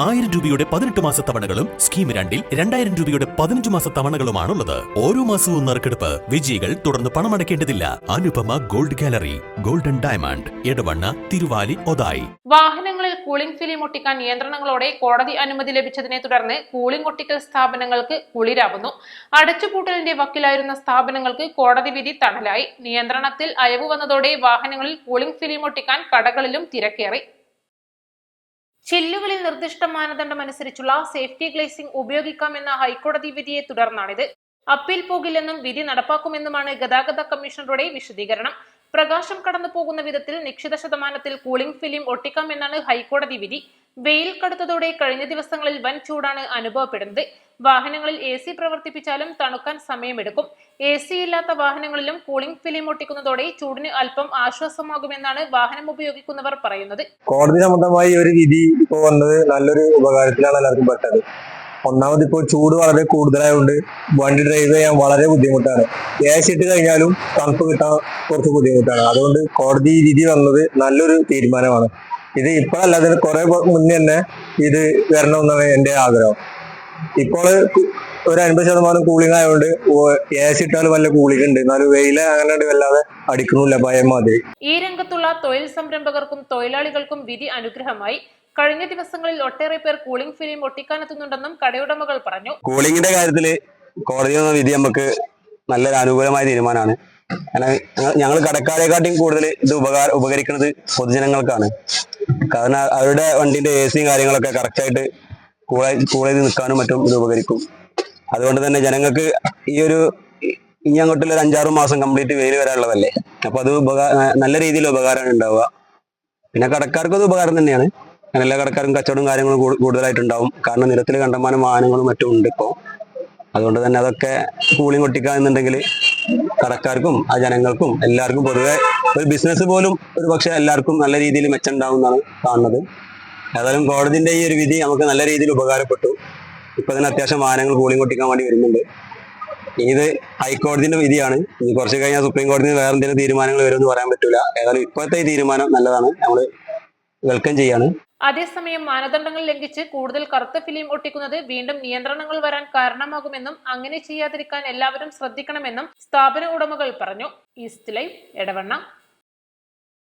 ആയിരം രൂപയുടെ പതിനെട്ട് മാസ തവണകളും സ്കീം രണ്ടിൽ രണ്ടായിരം രൂപയുടെ പതിനഞ്ച് മാസ തവണകളുമാണുള്ളത്. ഓരോ മാസവും നറുക്കെടുപ്പ് വിജയികൾ തുടർന്ന് പണമടയ്ക്കേണ്ടതില്ല. Anupama gold gallery golden diamond Edavanna Thiruvali Othayi. വാഹനങ്ങളിൽ കൂളിംഗ് ഫിലിം ഒട്ടിക്കാൻ നിയന്ത്രണങ്ങളോടെ കോടതി അനുമതി ലഭിച്ചതിനെ തുടർന്ന് കൂളിംഗ് ഒട്ടിക്കൽ സ്ഥാപനങ്ങൾക്ക് കുളിരാവുന്നു. അടച്ചുപൂട്ടലിന്റെ വക്കിലായിരുന്ന സ്ഥാപനങ്ങൾക്ക് കോടതി വിധി തണലായി. നിയന്ത്രണത്തിൽ അയവ് വന്നതോടെ വാഹനങ്ങളിൽ കൂളിംഗ് ഫിലിം ഒട്ടിക്കാൻ കടകളിലും തിരക്കേറി. ചില്ലുകളിൽ നിർദ്ദിഷ്ട മാനദണ്ഡം അനുസരിച്ചുള്ള സേഫ്റ്റി ഗ്ലേസിംഗ് ഉപയോഗിക്കാമെന്ന ഹൈക്കോടതി വിധിയെ തുടർന്നാണിത്. അപ്പീൽ പോകില്ലെന്നും വിധി നടപ്പാക്കുമെന്നുമാണ് ഗതാഗത കമ്മീഷണറുടെ വിശദീകരണം. പ്രകാശം കടന്നു പോകുന്ന വിധത്തിൽ നിശ്ചിത ശതമാനത്തിൽ കൂളിംഗ് ഫിലിം ഒട്ടിക്കാം എന്നാണ് ഹൈക്കോടതി വിധി. വെയിൽ കടുത്തതോടെ കഴിഞ്ഞ ദിവസങ്ങളിൽ വൻ ചൂടാണ് അനുഭവപ്പെടുന്നത്. വാഹനങ്ങളിൽ എ സി പ്രവർത്തിപ്പിച്ചാലും തണുക്കാൻ സമയമെടുക്കും. എ സി ഇല്ലാത്ത വാഹനങ്ങളിലും കൂളിംഗ് ഫിലിം ഒട്ടിക്കുന്നതോടെ ചൂടിന് അല്പം ആശ്വാസമാകുമെന്നാണ് വാഹനം ഉപയോഗിക്കുന്നവർ പറയുന്നത്. കോടതി സംബന്ധമായി ഒരു വിധി ഇപ്പോൾ വന്നത് നല്ലൊരു ഉപകാരത്തിലാണ് എല്ലാവർക്കും പെട്ടത്. ഒന്നാമത് ഇപ്പോൾ ചൂട് വളരെ കൂടുതലായതുകൊണ്ട് വണ്ടി ഡ്രൈവ് ചെയ്യാൻ വളരെ ബുദ്ധിമുട്ടാണ്. സി ഇട്ട് കഴിഞ്ഞാലും തണുപ്പ് കിട്ടാൻ കുറച്ച് ബുദ്ധിമുട്ടാണ്. അതുകൊണ്ട് കോടതി രീതി വന്നത് നല്ലൊരു തീരുമാനമാണ്. ഇത് ഇപ്പോഴല്ല അതിന് കുറെ മുന്നേ തന്നെ ഇത് വരണമെന്നാണ് എന്റെ ആഗ്രഹം. ഇപ്പോൾ ഒരു അൻപത് ശതമാനം കൂളിംഗ് ആയതുകൊണ്ട് എ ഇട്ടാൽ വല്ല കൂളിംഗ് ഉണ്ട് എന്നാലും വെയിൽ അങ്ങനെ വല്ലാതെ അടിക്കണില്ല ഭയം മാതിരി ഈ രംഗത്തുള്ള തൊഴിൽ സംരംഭകർക്കും തൊഴിലാളികൾക്കും വിധി അനുഗ്രഹമായി കഴിഞ്ഞ ദിവസങ്ങളിൽ ഒട്ടേറെ പേർ കൂളിംഗ് ഫിലിം ഒട്ടിക്കാനെത്തുന്നുണ്ടെന്നും കടയുടമകൾ പറഞ്ഞു. കൂളിംഗിന്റെ കാര്യത്തിൽ കോടതി വിധി നമുക്ക് നല്ലൊരു അനുകൂലമായ തീരുമാനമാണ്. കാരണം ഞങ്ങൾ കടക്കാരെക്കാട്ടിയും കൂടുതൽ ഇത് ഉപകാര ഉപകരിക്കുന്നത് പൊതുജനങ്ങൾക്കാണ്. കാരണം അവരുടെ വണ്ടിന്റെ എ സിയും കാര്യങ്ങളൊക്കെ കറക്റ്റായിട്ട് കൂളായി കൂൾ ചെയ്ത് നിൽക്കാനും മറ്റും ഇത് ഉപകരിക്കും. അതുകൊണ്ട് തന്നെ ജനങ്ങൾക്ക് ഈ ഒരു ഇനി അങ്ങോട്ടുള്ള ഒരു അഞ്ചാറ് മാസം കംപ്ലീറ്റ് വെയിൽ വരാനുള്ളതല്ലേ. അപ്പൊ അത് ഉപകാര നല്ല രീതിയിൽ ഉപകാരമാണ് ഉണ്ടാവുക. പിന്നെ കടക്കാർക്കും അത് ഉപകാരം തന്നെയാണ്. കാരണം എല്ലാ കടക്കാരും കച്ചവടം കാര്യങ്ങളും കൂടു- കൂടുതലായിട്ടുണ്ടാവും. കാരണം നിരത്തിൽ കണ്ടമാനം വാഹനങ്ങളും മറ്റും ഉണ്ട് ഇപ്പോൾ അതുകൊണ്ട് തന്നെ അതൊക്കെ കൂളിംഗ് ഒട്ടിക്കുക എന്നുണ്ടെങ്കിൽ കടക്കാർക്കും ആ ജനങ്ങൾക്കും എല്ലാവർക്കും പൊതുവെ ഒരു ബിസിനസ് പോലും ഒരു പക്ഷെ എല്ലാവർക്കും നല്ല രീതിയിൽ മെച്ചമുണ്ടാവും എന്നാണ് കാണുന്നത്. ഏതായാലും കോടതിന്റെ ഈ ഒരു വിധി നമുക്ക് നല്ല രീതിയിൽ ഉപകാരപ്പെട്ടു. ഇപ്പൊ തന്നെ അത്യാവശ്യം വാഹനങ്ങൾ കൂളിംഗ് ഒട്ടിക്കാൻ വേണ്ടി വരുന്നുണ്ട്. ഇത് ഹൈക്കോടതിന്റെ വിധിയാണ്. ഇനി കുറച്ച് കഴിഞ്ഞാൽ സുപ്രീം കോടതിയിൽ വേറെ എന്തെങ്കിലും തീരുമാനങ്ങൾ വരുമെന്ന് പറയാൻ പറ്റില്ല ഏതായാലും ഇപ്പോഴത്തെ ഈ തീരുമാനം നല്ലതാണ്. നമ്മൾ വെൽക്കം ചെയ്യാണ്. അതേസമയം മാനദണ്ഡങ്ങൾ ലംഘിച്ച് കൂടുതൽ കറുത്ത ഫിലിം ഒട്ടിക്കുന്നത് വീണ്ടും നിയന്ത്രണങ്ങൾ വരാൻ കാരണമാകുമെന്നും അങ്ങനെ ചെയ്യാതിരിക്കാൻ എല്ലാവരും ശ്രദ്ധിക്കണമെന്നും സ്ഥാപന ഉടമകൾ പറഞ്ഞു. East live Edavanna.